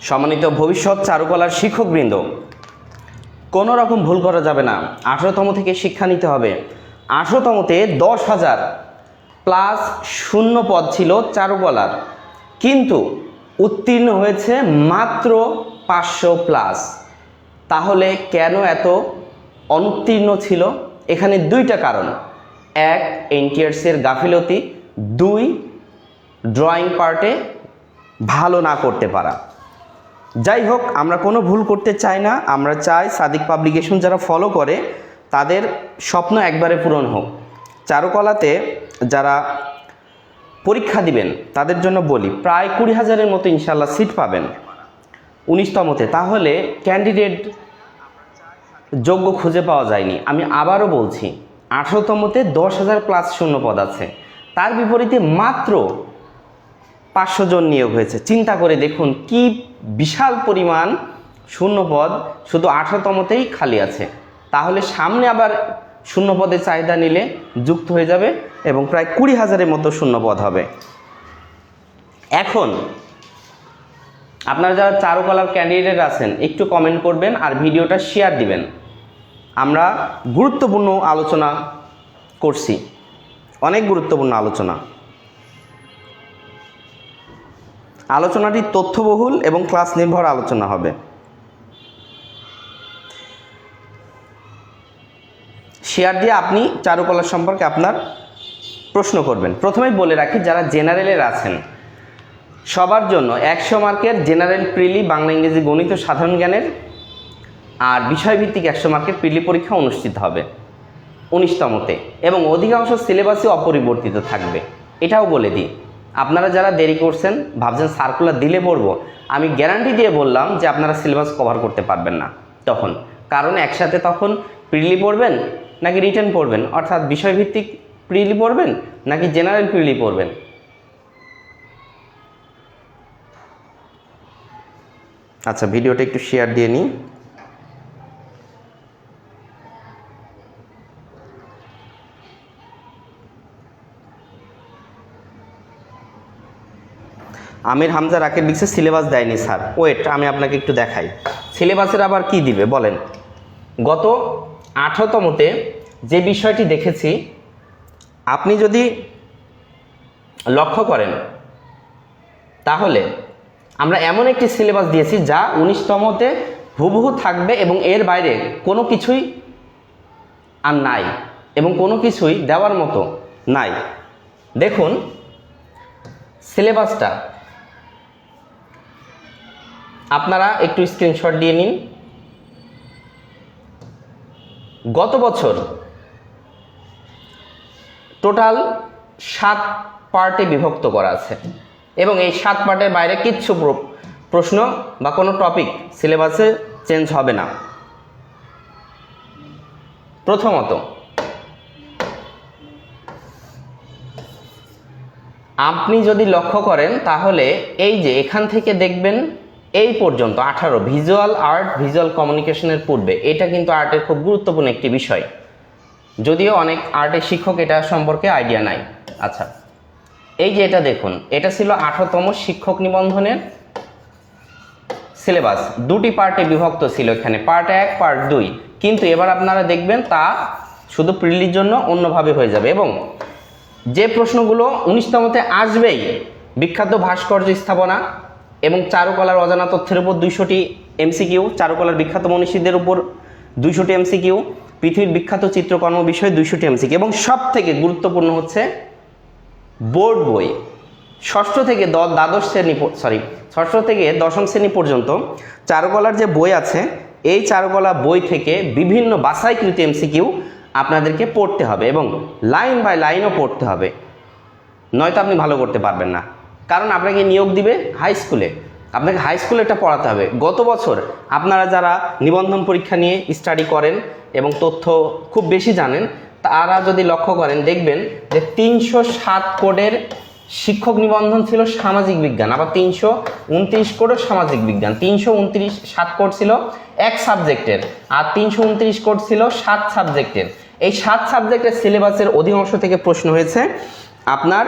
সম্মানিত ভবিষ্যৎ চারুকলার শিক্ষকবৃন্দ, কোনো রকম ভুল করা যাবে না। আঠেরোতম থেকে শিক্ষা নিতে হবে। আঠেরোতমতে দশ হাজার প্লাস শূন্য পদ ছিল চারুকলার। কিন্তু উত্তীর্ণ হয়েছে মাত্র পাঁচশো প্লাস তাহলে কেন এত অনুত্তীর্ণ ছিল? এখানে দুইটা কারণ। এক এনটিআরসির গাফিলতি। দুই ড্রয়িং পার্টে ভালো না করতে পারা। যাই হোক আমরা কোনো ভুল করতে চাই না। আমরা চাই সাদিক পাবলিকেশন যারা ফলো করে, তাদের স্বপ্ন একবারে পূরণ হোক। চারুকলাতে যারা পরীক্ষা দিবেন, তাদের জন্য বলি, প্রায় কুড়ি হাজারের মতো ইনশাল্লাহ সিট পাবেন উনিশতমতে। তাহলে ক্যান্ডিডেট যোগ্য খুঁজে পাওয়া যায়নি। আমি আবারও বলছি, আঠেরোতমতে দশ হাজার প্লাস শূন্য পদ আছে। তার বিপরীতে মাত্র পাঁচশো জন নিয়োগ হয়েছে। চিন্তা করে দেখুন কি বিশাল পরিমাণ শূন্য পদ শুধু আঠারোতমতেই খালি আছে। তাহলে সামনে আবার শূন্য পদের চাহিদা নিলে যুক্ত হয়ে যাবে এবং প্রায় কুড়ি হাজারের মতো শূন্য পদ হবে। এখন আপনারা যারা চারুকলার ক্যান্ডিডেট আছেন, একটু কমেন্ট করবেন আর ভিডিওটা শেয়ার দিবেন। আমরা গুরুত্বপূর্ণ আলোচনা করছি। অনেক গুরুত্বপূর্ণ আলোচনা। আলোচনাটি তথ্যবহুল এবং ক্লাস নির্ভর আলোচনা হবে। শেয়ার দিয়ে আপনি চারুকলা সম্পর্কে আপনার প্রশ্ন করবেন। প্রথমেই বলে রাখি, যারা জেনারেলের আছেন, সবার জন্য একশো মার্কের জেনারেল প্রিলি বাংলা, ইংরেজি, গণিত সাধারণ জ্ঞানের আর বিষয়ভিত্তিক একশো মার্কের প্রিলি পরীক্ষা অনুষ্ঠিত হবে উনিশতমতে এবং অধিকাংশ সিলেবাসই অপরিবর্তিত থাকবে। এটাও বলে দিই আপনারা যারা দেরি করছেন, ভাবছেন সার্কুলার দিলে পড়ব, আমি গ্যারান্টি দিয়ে বললাম যে আপনারা সিলেবাস কভার করতে পারবেন না। তখন। কারণ একসাথে তখন প্রিলি পড়বেন নাকি রিটার্ন পড়বেন? অর্থাৎ বিষয়ভিত্তিক প্রিলি পড়বেন নাকি জেনারেল প্রিলি পড়বেন? আচ্ছা ভিডিওটা একটু শেয়ার দিয়ে নিই। আমির হামজা রাকের লিখছে, সিলেবাস দেয়নি স্যার। ওয়েট, আমি আপনাকে একটু দেখাই। সিলেবাসের আবার কি দিবে, বলেন। গত আঠারোতমতে যে বিষয়টি দেখেছি, আপনি যদি লক্ষ্য করেন, তাহলে আমরা এমন একটি সিলেবাস দিয়েছি যা উনিশতমতে হুবহু থাকবে এবং এর বাইরে কোনো কিছুই আর নাই এবং কোনো কিছুই দেওয়ার মতো নাই। দেখুন, সিলেবাসটা আপনারা একটু স্ক্রিনশট দিয়ে নিন। গত বছর টোটাল সাত পার্টে বিভক্ত করা আছে এবং এই সাত পার্টের বাইরে কিচ্ছু প্র- প্রশ্ন বা কোনো টপিক সিলেবাসে চেঞ্জ হবে না। প্রথমত, আপনি যদি লক্ষ্য করেন তাহলে এই যে এখান থেকে দেখবেন এই পর্যন্ত আঠারো ভিজুয়াল আর্ট ভিজুয়াল কমিউনিকেশনের পূর্বে, এটা কিন্তু আর্টের খুব গুরুত্বপূর্ণ একটি বিষয়। যদিও অনেক আর্টের শিক্ষক এটা সম্পর্কে আইডিয়া নাই। আচ্ছা এই যে এটা দেখুন, এটা ছিল আঠারোতম শিক্ষক নিবন্ধনের সিলেবাস দুটি পার্টে বিভক্ত ছিল এখানে পার্ট এক পার্ট দুই। কিন্তু এবার আপনারা দেখবেন তা শুধু প্রিলির জন্য অন্যভাবে হয়ে যাবে এবং যে প্রশ্নগুলো উনিশতমতে আসবেই, বিখ্যাত ভাস্কর্য স্থাপনা এবং চারুকলার অজানা তথ্যের উপর দুইশোটি এমসিকিউ, চারুকলার বিখ্যাত মনীষীদের উপর দুইশোটি এমসিকিউ, পৃথিবীর বিখ্যাত চিত্রকর্ম বিষয়ে দুইশোটি এমসিকিউ এবং সব থেকে গুরুত্বপূর্ণ হচ্ছে বোর্ড বই। ষষ্ঠ থেকে দ্বাদশ শ্রেণি সরি ষষ্ঠ থেকে দশম শ্রেণি পর্যন্ত চারুকলার যে বই আছে, এই চারুকলা বই থেকে বিভিন্ন বাছাইকৃত এমসিকিউ আপনাদেরকে পড়তে হবে এবং লাইন বাই লাইনও পড়তে হবে। নয়তো আপনি ভালো করতে পারবেন না। কারণ আপনাকে নিয়োগ দিবে হাই স্কুলে আপনাকে হাই স্কুলে এটা পড়াতে হবে। গত বছর আপনারা যারা নিবন্ধন পরীক্ষা নিয়ে স্টাডি করেন এবং তথ্য খুব বেশি জানেন, তারা যদি লক্ষ্য করেন, দেখবেন যে তিনশো সাত কোডের শিক্ষক নিবন্ধন ছিল সামাজিক বিজ্ঞান, আবার তিনশো উনত্রিশ কোডও সামাজিক বিজ্ঞান। তিনশো উনত্রিশ সাত কোড ছিল এক সাবজেক্টের আর তিনশো উনত্রিশ কোড ছিল সাত সাবজেক্টের। এই সাত সাবজেক্টের সিলেবাসের অধিকাংশ থেকে প্রশ্ন হয়েছে, আপনার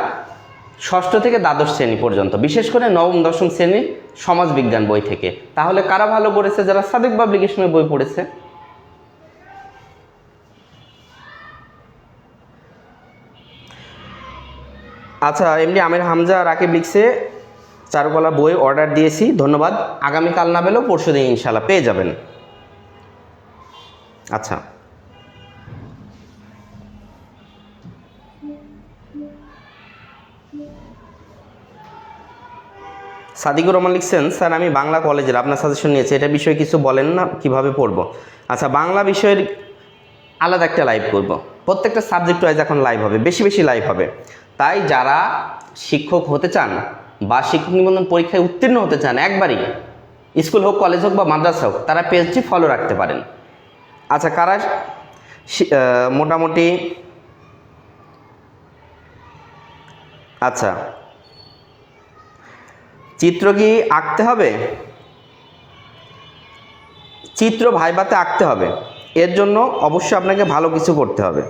ষষ্ঠ থেকে দ্বাদশ শ্রেণি পর্যন্ত, বিশেষ করে নবম, দশম শ্রেণি সমাজবিজ্ঞান বই থেকে। তাহলে কারা ভালো করেছে যারা সাদিক পাবলিকেশনের বই পড়েছে? আচ্ছা এমনি আমির হামজা, রাকিব লিখছে, চারুকলা বই অর্ডার দিয়েছি, ধন্যবাদ। আগামীকাল না পেলেও পরশু দিন ইনশাল্লাহ পেয়ে যাবেন। আচ্ছা। সাদিকুর রহমান লিখছেন, স্যার, আমি বাংলা কলেজের, আপনার সাজেশন নিয়েছি, এটা বিষয়ে কিছু বলেন না, কীভাবে পড়ব? আচ্ছা বাংলা বিষয়ের আলাদা একটা লাইভ করব। প্রত্যেকটা সাবজেক্ট ওয়াইজ এখন লাইভ হবে, বেশি বেশি লাইভ হবে। তাই যারা শিক্ষক হতে চান বা শিক্ষক নিবন্ধন পরীক্ষায় উত্তীর্ণ হতে চান, একবারই স্কুল হোক কলেজ হোক বা মাদ্রাসা হোক, তারা পেজটি ফলো রাখতে পারেন। আচ্ছা কারা মোটামুটি আচ্ছা চিত্র কি আঁকতে হবে? চিত্র ভাইবাতে আঁকতে হবে। এর জন্য অবশ্যই আপনাকে ভালো কিছু করতে হবে।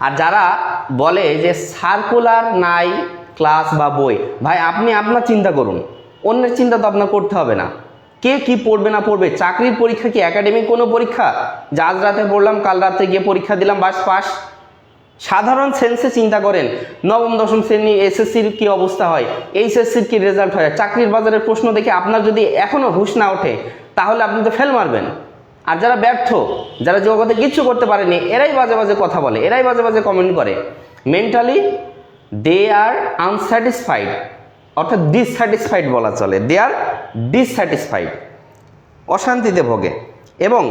আর যারা বলে যে সার্কুলার নাই ক্লাস বা বই, ভাই আপনি আপনার চিন্তা করুন। অন্যের চিন্তা তো আপনার করতে হবে না। কে কি পড়বে না পড়বে? চাকরির পরীক্ষা কি একাডেমিক কোনো পরীক্ষা? যা আজ রাতে পড়লাম, কাল রাতে গিয়ে পরীক্ষা দিলাম, বাস, পাস। সাধারণ সেন্সে চিন্তা করেন, নবম, দশম শ্রেণি এসএসসির কি অবস্থা হয়? এইচএসসির কি রেজাল্ট হয়? চাকরির বাজারের প্রশ্ন দেখে আপনার যদি এখনও হুঁশ না ওঠে, তাহলে আপনি তো ফেল মারবেন। আর যারা ব্যর্থ, যারা জগতে কিচ্ছু করতে পারেনি, এরাই বাজে বাজে কথা বলে, এরাই বাজে বাজে কমেন্ট করে। মেন্টালি দে আর আনস্যাটিসফাইড অর্থাৎ ডিসস্যাটিসফাইড বলা চলে। দে আর ডিসস্যাটিসফাইড অশান্তিতে ভোগে। এবং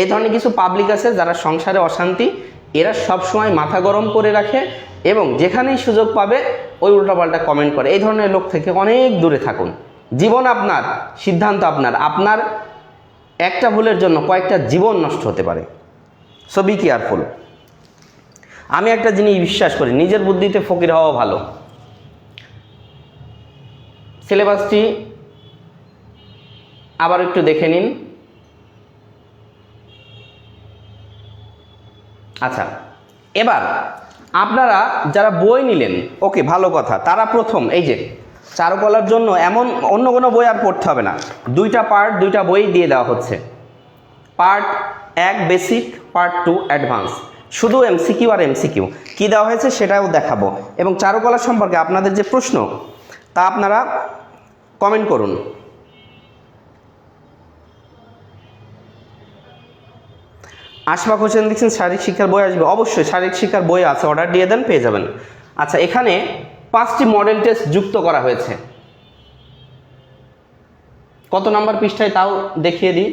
এই ধরনের কিছু পাবলিক আছে যারা সংসারে অশান্তি এরা সবসময় মাথা গরম করে রাখে এবং যেখানেই সুযোগ পাবে, ওই উল্টাপাল্টা কমেন্ট করে। এই ধরনের লোক থেকে অনেক দূরে থাকুন। জীবন আপনার, সিদ্ধান্ত আপনার। আপনার একটা ভুলের জন্য কয়েকটা জীবন নষ্ট হতে পারে। সো বি কেয়ারফুল আমি একটা জিনিস বিশ্বাস করি, নিজের বুদ্ধিতে ফকির হওয়া ভালো। সিলেবাসটি আবার একটু দেখে নিন। আচ্ছা এবার আপনারা যারা বই নিলেন, ওকে, ভালো কথা, তারা প্রথম, এই যে, চারুকলার জন্য এমন অন্য কোনো বই আর পড়তে হবে না। দুইটা পার্ট দুইটা বই দিয়ে দেওয়া হচ্ছে। পার্ট এক বেসিক পার্ট টু অ্যাডভান্স শুধু এমসিকিউ আর এমসিকিউ কী দেওয়া হয়েছে সেটাও দেখাবো। এবং চারুকলা সম্পর্কে আপনাদের যে প্রশ্ন, তা আপনারা কমেন্ট করুন। আশফাক হোসেন দেখছেন শারীরিক শিক্ষার বই আসবে। অবশ্যই শারীরিক শিক্ষার বই আছে, অর্ডার দিয়ে দেন, পেয়ে যাবেন। আচ্ছা এখানে পাঁচটি মডেল টেস্ট যুক্ত করা হয়েছে। কত নাম্বার পৃষ্ঠায় তাও দেখিয়ে দিই।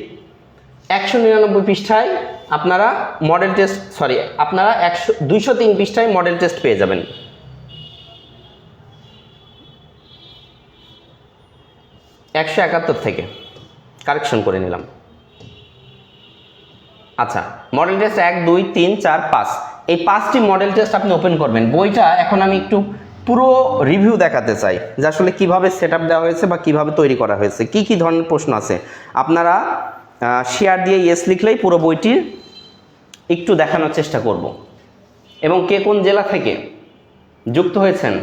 একশো নিরানব্বই পৃষ্ঠায় আপনারা মডেল টেস্ট সরি আপনারা একশো, দুইশো তিন পৃষ্ঠায় মডেল টেস্ট পেয়ে যাবেন। একশো একাত্তর থেকে। কারেকশন করে নিলাম। আচ্ছা মডেল টেস্ট এক, দুই, তিন, চার, পাঁচ। এই পাঁচটি মডেল টেস্ট আপনি ওপেন করবেন। বইটা এখন আমি একটু পুরো রিভিউ দেখাতে চাই যে আসলে কীভাবে সেট দেওয়া হয়েছে বা কীভাবে তৈরি করা হয়েছে। কি কি ধরনের প্রশ্ন আছে? আপনারা শেয়ার দিয়ে ইয়েস লিখলেই পুরো বইটির একটু দেখানোর চেষ্টা করব। এবং কে কোন জেলা থেকে যুক্ত হয়েছেন?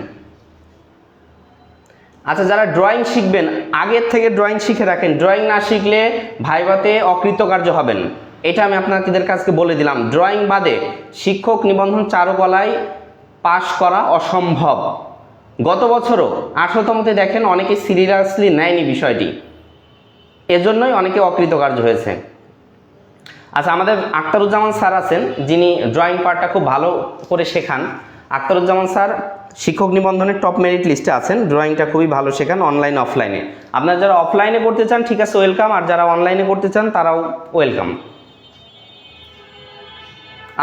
আচ্ছা যারা ড্রয়িং শিখবেন, আগের থেকে ড্রয়িং শিখে রাখেন। ড্রয়িং না শিখলে ভাইভাতে অকৃতকার্য হবেন। এটা আমি আপনাদের কাছকে বলে দিলাম। ড্রয়িং বাদে শিক্ষক নিবন্ধন চারুকলায় পাশ করা অসম্ভব। গত বছরও আঠারোতমতে দেখেন অনেকে সিরিয়াসলি নেয়নি বিষয়টি। এজন্যই অনেকে অকৃতকার্য হয়েছে। আচ্ছা আমাদের আখতারুজ্জামান স্যার আছেন, যিনি ড্রয়িং পার্টটা খুব ভালো করে শেখান। আখতারুজ্জামান স্যার শিক্ষক নিবন্ধনের টপ মেরিট লিস্টে আছেন ড্রয়িংটা খুবই ভালো শেখান অনলাইন অফলাইনে আপনারা যারা অফলাইনে করতে চান, ঠিক আছে ওয়েলকাম আর যারা অনলাইনে করতে চান, তারাও ওয়েলকাম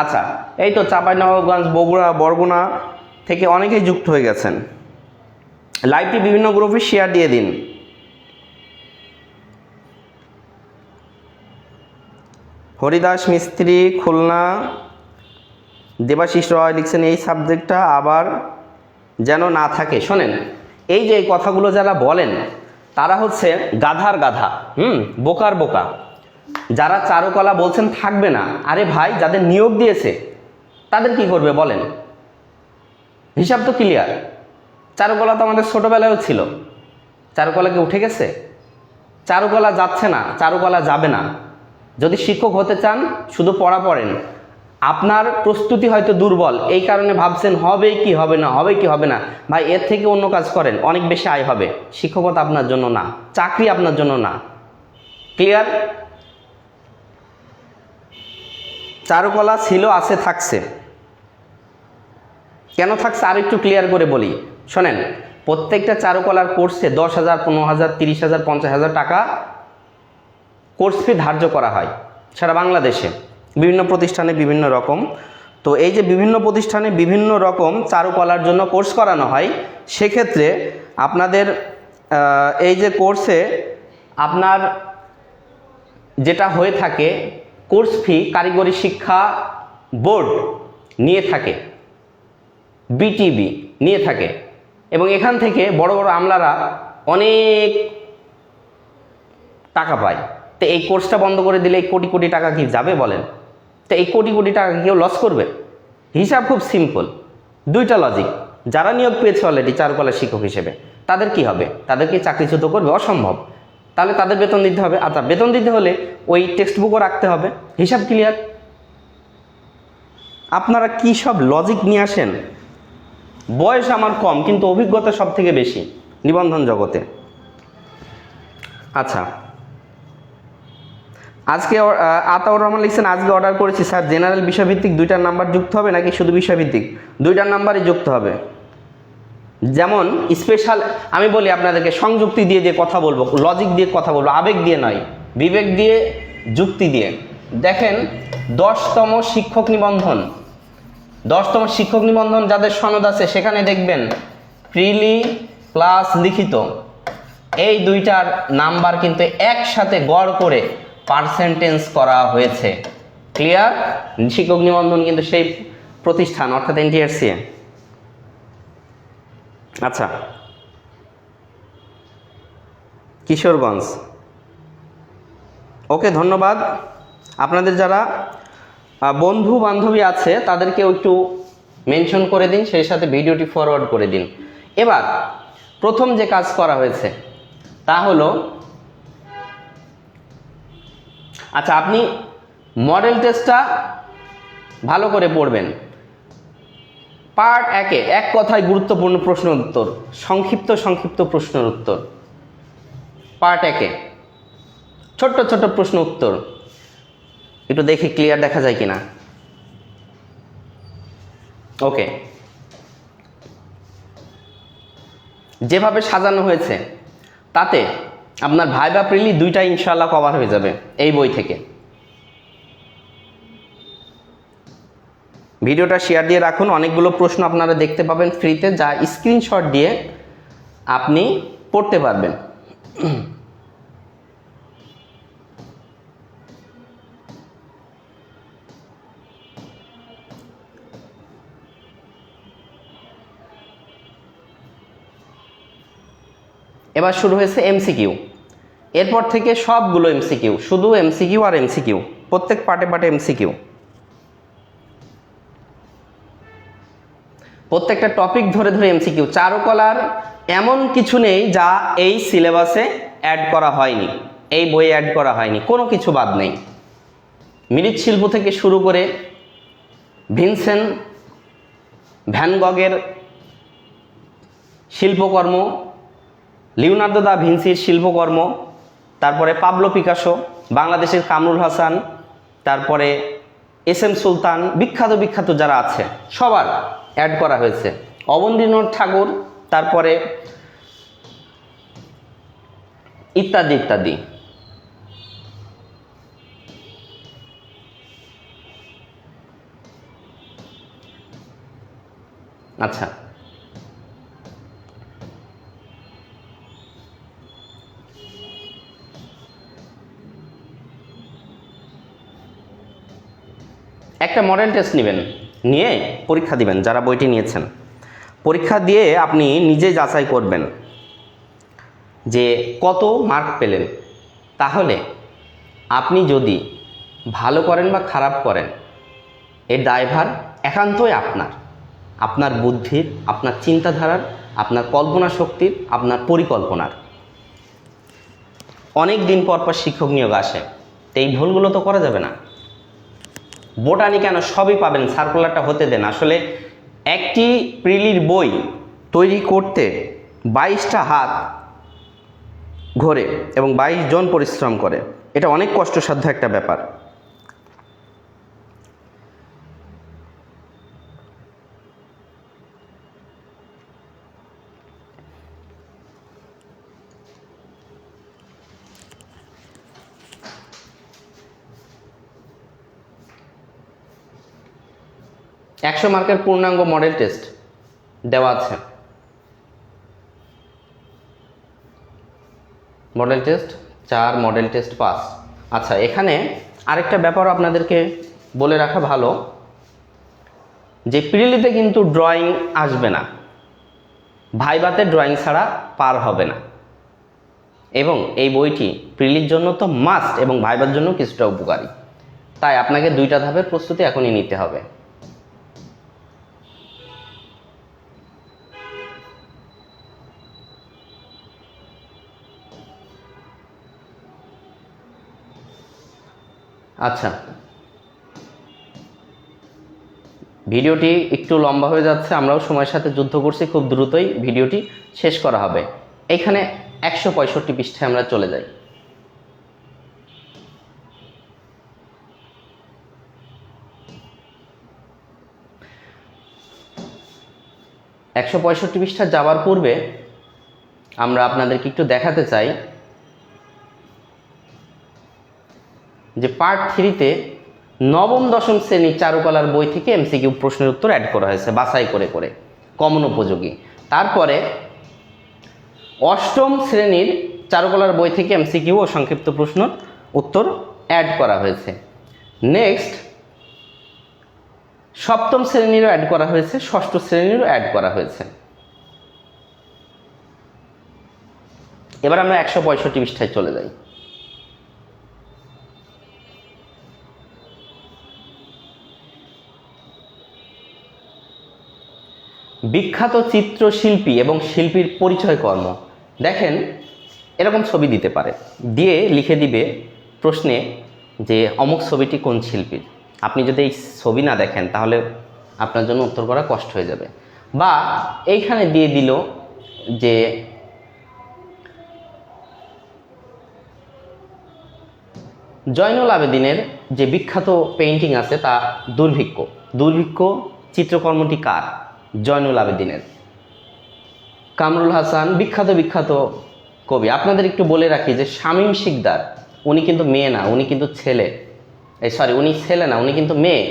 আচ্ছা এই তো চাঁপাইনবাবগঞ্জ, বগুড়া, বরগুনা থেকে অনেকেই যুক্ত হয়ে গেছেন। লাইভটি বিভিন্ন গ্রুপে শেয়ার দিয়ে দিন। হরিদাস মিস্ত্রি, খুলনা, দেবাশিস রয় লিখছেন, এই সাবজেক্টটা আবার যেন না থাকে। শোনেন, এই যে এই কথাগুলো যারা বলেন, তারা হচ্ছে গাধার গাধা, হুম, বোকার বোকা। যারা চারুকলা বলছেন থাকবে না। আরে ভাই, যাদের নিয়োগ দিয়েছে, তাদের কি করবে বলেন? হিসাব তো ক্লিয়ার চারুকলা তো আমাদের ছোটোবেলায়ও ছিল। চারুকলা কি উঠে গেছে? চারুকলা যাচ্ছে না, চারুকলা যাবে না। যদি শিক্ষক হতে চান, শুধু পড়া পড়েন। আপনার প্রস্তুতি হয়তো দুর্বল। এই কারণে ভাবছেন, হবে কি, হবে না, হবে কি, হবে না। ভাই, এর থেকে অন্য কাজ করেন। অনেক বেশি আয় হবে। শিক্ষকতা আপনার জন্য না। চাকরি আপনার জন্য না। ক্লিয়ার চারুকলা ছিল, আছে, থাকছে। কেন থাকছে? আর একটু ক্লিয়ার করে বলি। শোনেন, প্রত্যেকটা চারুকলার কোর্সে দশ হাজার, পনেরো হাজার, তিরিশ হাজার, পঞ্চাশ হাজার টাকা কোর্স ফি ধার্য করা হয় সারা বাংলাদেশে। বিভিন্ন প্রতিষ্ঠানে বিভিন্ন রকম। তো এই যে বিভিন্ন প্রতিষ্ঠানে বিভিন্ন রকম চারুকলার জন্য কোর্স করানো হয়, সেক্ষেত্রে আপনাদের এই যে কোর্সে আপনার যেটা হয়ে থাকে কোর্স ফি কারিগরি শিক্ষা বোর্ড নিয়ে থাকে, বিটিবি নিয়ে থাকে এবং এখান থেকে বড় বড় আমলারা অনেক টাকা পায়। তো এই কোর্সটা বন্ধ করে দিলে এই কোটি কোটি টাকা কি যাবে বলেন? তো এই কোটি কোটি টাকা কেউ লস করবে? হিসাব খুব সিম্পল দুইটা লজিক যারা নিয়োগ পেয়েছে অলরেডি চারুকলা শিক্ষক হিসেবে, তাদের কি হবে? তাদের কি চাকরিচ্যুত করবে? অসম্ভব। তাহলে তাদের বেতন দিতে হবে। আচ্ছা বেতন দিতে হলে ওই টেক্সট বুকও রাখতে হবে। হিসাব ক্লিয়ার আপনারা কি সব লজিক নিয়ে আসেন? বয়স আমার কম, কিন্তু অভিজ্ঞতা সব থেকে বেশি নিবন্ধন জগতে। আচ্ছা। আজকে আতাউর রহমান লিখছেন, আজকে অর্ডার করেছি, স্যার। জেনারেল বিষয়ভিত্তিক দুইটার নাম্বার যুক্ত হবে নাকি শুধু বিষয়ভিত্তিক? দুইটার নাম্বারই যুক্ত হবে। যেমন স্পেশাল আমি বলি আপনাদেরকে, সংযুক্তি দিয়ে যে কথা বলব লজিক দিয়ে কথা বলব, আবেগ দিয়ে নয়, বিবেক দিয়ে, যুক্তি দিয়ে। দেখেন, দশতম শিক্ষক নিবন্ধন। দশতম শিক্ষক নিবন্ধন যাদের সনদ আছে, সেখানে দেখবেন, প্রিলি প্লাস লিখিত। এই দুইটার নাম্বার কিন্তু একসাথে গড় করে পার্সেন্টেজ করা হয়েছে। ক্লিয়ার শিক্ষক নিবন্ধন কিন্তু সেই প্রতিষ্ঠান, অর্থাৎ এনটিআরসি আচ্ছা। কিশোরগঞ্জ। ওকে, ধন্যবাদ। আপনাদের যারা বন্ধু বান্ধবী আছে, তাদেরকেও একটু মেনশন করে দিন, সেই সাথে ভিডিওটি ফরওয়ার্ড করে দিন। এবার, প্রথম যে কাজ করা হয়েছে, তা হলো আচ্ছা আপনি মডেল টেস্টটা ভালো করে পড়বেন। পার্ট একে, এক কথায় গুরুত্বপূর্ণ প্রশ্ন উত্তর, সংক্ষিপ্ত সংক্ষিপ্ত প্রশ্নের উত্তর। পার্ট একে, ছোট্ট ছোট্ট প্রশ্ন উত্তর। একটু দেখি ক্লিয়ার দেখা যায় কিনা? ওকে। যেভাবে সাজানো হয়েছে, তাতে আপনার ভাই বা প্রিলি দুইটা ইনশাল্লাহ কভার হয়ে যাবে, এই বই থেকে। ভিডিওটা শেয়ার দিয়ে রাখুন। অনেকগুলো প্রশ্ন আপনারা দেখতে পাবেন ফ্রিতে যা স্ক্রিনশট দিয়ে আপনি পড়তে পারবেন। এবার শুরু হয়েছে এমসিকিউ এরপর থেকে সবগুলো এমসিকিউ শুধু এমসিকিউ আর এমসিকিউ প্রত্যেক পার্টে পার্টে এমসিকিউ প্রত্যেকটা টপিক ধরে ধরে এমসিকিউ চারুকলার এমন কিছু নেই যা এই সিলেবাসে অ্যাড করা হয়নি। এই বইয়ে অ্যাড করা হয়নি। কোনো কিছু বাদ নেই। মৃৎশিল্প থেকে শুরু করে ভিনসেন ভ্যানগগের শিল্পকর্ম, লিওনার্দো দা ভিনসির শিল্পকর্ম, তারপরে পাবলো পিকাসো, বাংলাদেশের কামরুল হাসান, তারপরে এস এম সুলতান, বিখ্যাত বিখ্যাত যারা আছে, সবার। অ্যাড করা হয়েছে। অবনীন্দ্রনাথ ঠাকুর তারপরে ইত্যাদি ইত্যাদি। আচ্ছা। একটা মডেল টেস্ট নেবেন। নিয়ে পরীক্ষা দিবেন, যারা বইটি নিয়েছেন। পরীক্ষা দিয়ে আপনি নিজে যাচাই করবেন যে কত মার্ক পেলেন। তাহলে আপনি যদি ভালো করেন বা খারাপ করেন এর ড্রাইভার একান্তই আপনার। আপনার বুদ্ধির, আপনার চিন্তাধারার, আপনার কল্পনা শক্তির, আপনার পরিকল্পনার। অনেক দিন পর পর শিক্ষক নিয়োগ আসে, তো এই ভুলগুলো তো করা যাবে না। বোটানি কেন সবই পাবেন? সার্কুলারটা হতে দেন। আসলে একটি প্রিলির বই তৈরি করতে বাইশটা হাত ঘোরে এবং বাইশ জন পরিশ্রম করে। এটা অনেক কষ্টসাধ্য একটা ব্যাপার। একশো মার্কের পূর্ণাঙ্গ মডেল টেস্ট দেওয়া আছে। মডেল টেস্ট, চার মডেল টেস্ট পাস। আচ্ছা এখানে আরেকটা ব্যাপার আপনাদেরকে বলে রাখা ভালো। যে প্রিলিতে কিন্তু ড্রয়িং আসবে না। ভাইবাতে ড্রয়িং ছাড়া পার হবে না। এবং এই বইটি প্রিলির জন্য তো মাস্ট এবং ভাইবার জন্য কিছুটা উপকারী। তাই আপনাকে দুইটা ধাপের প্রস্তুতি এখনই নিতে হবে। আচ্ছা। ভিডিওটি একটু লম্বা হয়ে যাচ্ছে, আমরাও সময়ের সাথে যুদ্ধ করছি, খুব দ্রুতই ভিডিওটি শেষ করা হবে। এখানে একশো পঁয়ষট্টি পৃষ্ঠায় আমরা চলে যাই। একশো পঁয়ষট্টি পৃষ্ঠা যাওয়ার পূর্বে আমরা আপনাদেরকে একটু দেখাতে চাই যে পার্ট থ্রিতে নবম, দশম শ্রেণির চারুকলার বই থেকে এমসিকিউ প্রশ্নের উত্তর অ্যাড করা হয়েছে, বাছাই করে করে কমন উপযোগী। তারপরে অষ্টম শ্রেণির চারুকলার বই থেকে এমসিকিউ ও সংক্ষিপ্ত প্রশ্ন উত্তর অ্যাড করা হয়েছে। নেক্সট সপ্তম শ্রেণীরও অ্যাড করা হয়েছে, ষষ্ঠ শ্রেণীরও অ্যাড করা হয়েছে। এবার আমরা একশো পঁয়ষট্টি পৃষ্ঠায় চলে যাই। বিখ্যাত চিত্রশিল্পী এবং শিল্পীর পরিচয় কর্ম দেখেন, এরকম ছবি দিতে পারে। দিয়ে লিখে দিবে প্রশ্নে যে, অমুক ছবিটি কোন শিল্পীর? আপনি যদি এই ছবি না দেখেন, তাহলে আপনার জন্য উত্তর করা কষ্ট হয়ে যাবে। বা এইখানে দিয়ে দিল যে, জয়নুল আবেদিনের যে বিখ্যাত পেইন্টিং আছে, তা দুর্ভিক্ষ। দুর্ভিক্ষ চিত্রকর্মটি কার? জয়নুল আবেদিনের। কামরুল হাসান বিখ্যাত বিখ্যাত কবি। আপনাদের একটু বলে রাখি যে শামীম শিকদার, উনি কিন্তু মেয়ে না, উনি কিন্তু ছেলে। এই সরি উনি ছেলে না, উনি কিন্তু মেয়ে।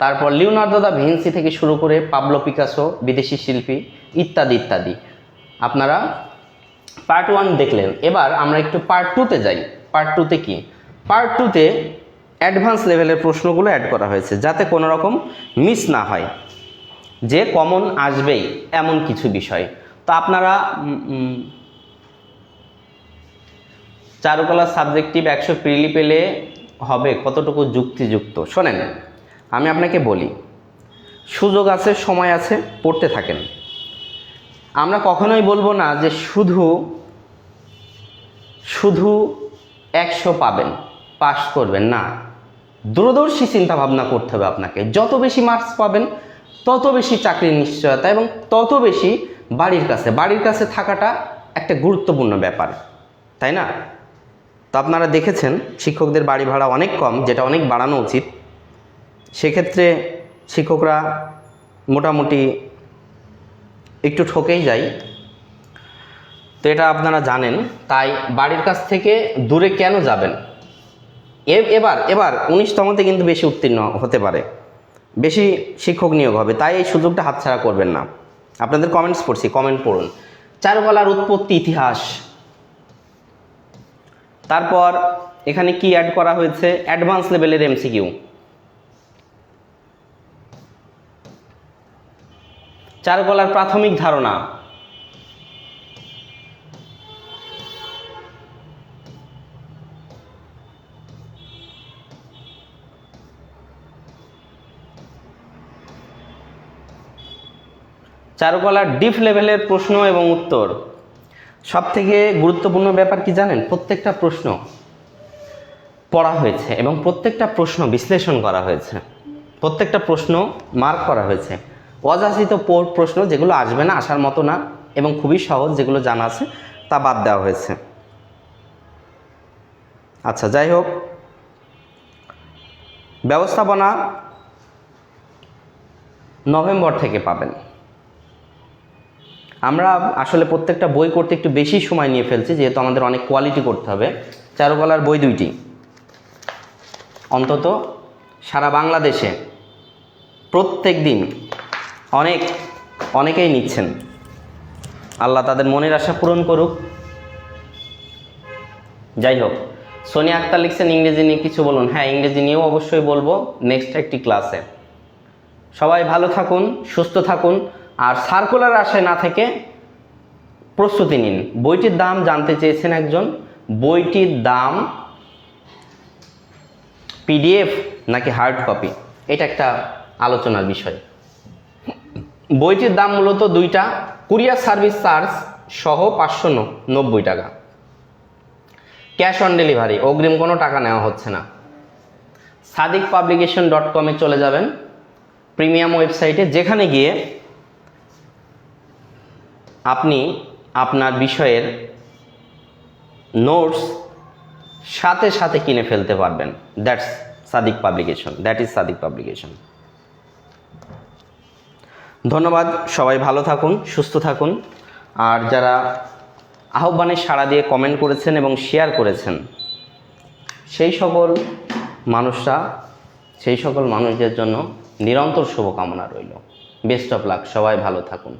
তারপর লিওনার্দো দা ভিনসি থেকে শুরু করে পাবলো পিকাসো, বিদেশি শিল্পী, ইত্যাদি ইত্যাদি। আপনারা পার্ট ওয়ান দেখলেন। এবার আমরা একটু পার্ট টুতে যাই। পার্ট টুতে কি? পার্ট টুতে অ্যাডভান্স লেভেলের প্রশ্নগুলো অ্যাড করা হয়েছে, যাতে কোনো রকম মিস না হয়। যে কমন আসবেই এমন কিছু বিষয়। তো আপনারা চারুকলা সাবজেক্টিভ একশো প্রিলি পেলে হবে কতটুকু যুক্তিযুক্ত? শোনেন, আমি আপনাকে বলি, সুযোগ আছে, সময় আছে, পড়তে থাকেন। আমরা কখনোই বলব না যে শুধু শুধু একশো পাবেন পাস করবেন না। দূরদর্শী চিন্তাভাবনা করতে হবে আপনাকে। যত বেশি মার্কস পাবেন তত বেশি চাকরির নিশ্চয়তা এবং তত বেশি বাড়ির কাছে। বাড়ির কাছে থাকাটা একটা গুরুত্বপূর্ণ ব্যাপার, তাই না? তো আপনারা দেখেছেন, শিক্ষকদের বাড়ি ভাড়া অনেক কম, যেটা অনেক বাড়ানো উচিত। সেক্ষেত্রে শিক্ষকরা মোটামুটি একটু ঠকেই যায়। তো এটা আপনারা জানেন, তাই বাড়ির কাছ থেকে দূরে কেন যাবেন? এবার এবার উনিশতমতে কিন্তু বেশি উত্তীর্ণ হতে পারে। বেশি শিক্ষক নিয়োগ হবে, তাই এই সুযোগটা হাতছাড়া করবেন না। আপনাদের কমেন্টস পড়ছি কমেন্ট পড়ুন। চারুকলার উৎপত্তি ইতিহাস। তারপর এখানে কি অ্যাড করা হয়েছে? অ্যাডভান্স লেভেলের এমসিকিউ চারুকলার প্রাথমিক ধারণা। চারুকলার ডিপ লেভেলের প্রশ্ন এবং উত্তর। সব থেকে গুরুত্বপূর্ণ ব্যাপার কি জানেন? প্রত্যেকটা প্রশ্ন পড়া হয়েছে এবং প্রত্যেকটা প্রশ্ন বিশ্লেষণ করা হয়েছে। প্রত্যেকটা প্রশ্ন মার্ক করা হয়েছে। অযাচিত প্রশ্ন যেগুলো আসবে না, আসার মতো না এবং খুবই সহজ যেগুলো জানা আছে তা বাদ দেওয়া হয়েছে। আচ্ছা যাই হোক। ব্যবস্থাপনা নভেম্বর থেকে পাবেন। আমরা আসলে প্রত্যেকটা বই করতে একটু বেশি সময় নিয়ে ফেলছি, যেহেতু আমাদের অনেক কোয়ালিটি করতে হবে। চারুকলার বই দুইটি। অন্তত সারা বাংলাদেশে প্রত্যেক দিন অনেক, অনেকেই নিচ্ছেন। আল্লাহ তাদের মনের আশা পূরণ করুক। যাই হোক, সোনিয়া আক্তার লিখছেন ইংরেজি নিয়ে কিছু বলুন। হ্যাঁ ইংরেজি নিয়েও অবশ্যই বলব। নেক্সট একটি ক্লাসে সবাই ভালো থাকুন, সুস্থ থাকুন। আর সার্কুলার আশায় না থেকে প্রস্তুতি নিন। বইটির দাম জানতে চেয়েছেন একজন। বইটির দাম পিডিএফ নাকি হার্ড কপি এটা একটা আলোচনার বিষয়। বইটির দাম মূলত দুইটা। কুরিয়ার সার্ভিস চার্জ সহ পাঁচশো নব্বই টাকা। ক্যাশ অন ডেলিভারি, অগ্রিম কোনো টাকা নেওয়া হচ্ছে না। সাদিক পাবলিকেশন ডট কমে চলে যাবেন। প্রিমিয়াম ওয়েবসাইটে যেখানে গিয়ে আপনি আপনার বিষয়ের নোটস সাথে সাথে কিনে ফেলতে পারবেন। That's Sadiq publication that is Sadiq publication ধন্যবাদ, সবাই ভালো থাকুন, সুস্থ থাকুন। আর যারা আহ্বানে সাড়া দিয়ে কমেন্ট করেছেন এবং শেয়ার করেছেন, সেই সকল মানুষরা, সেই সকল মানুষদের জন্য নিরন্তর শুভকামনা রইল। বেস্ট অফ লাক সবাই ভালো থাকুন।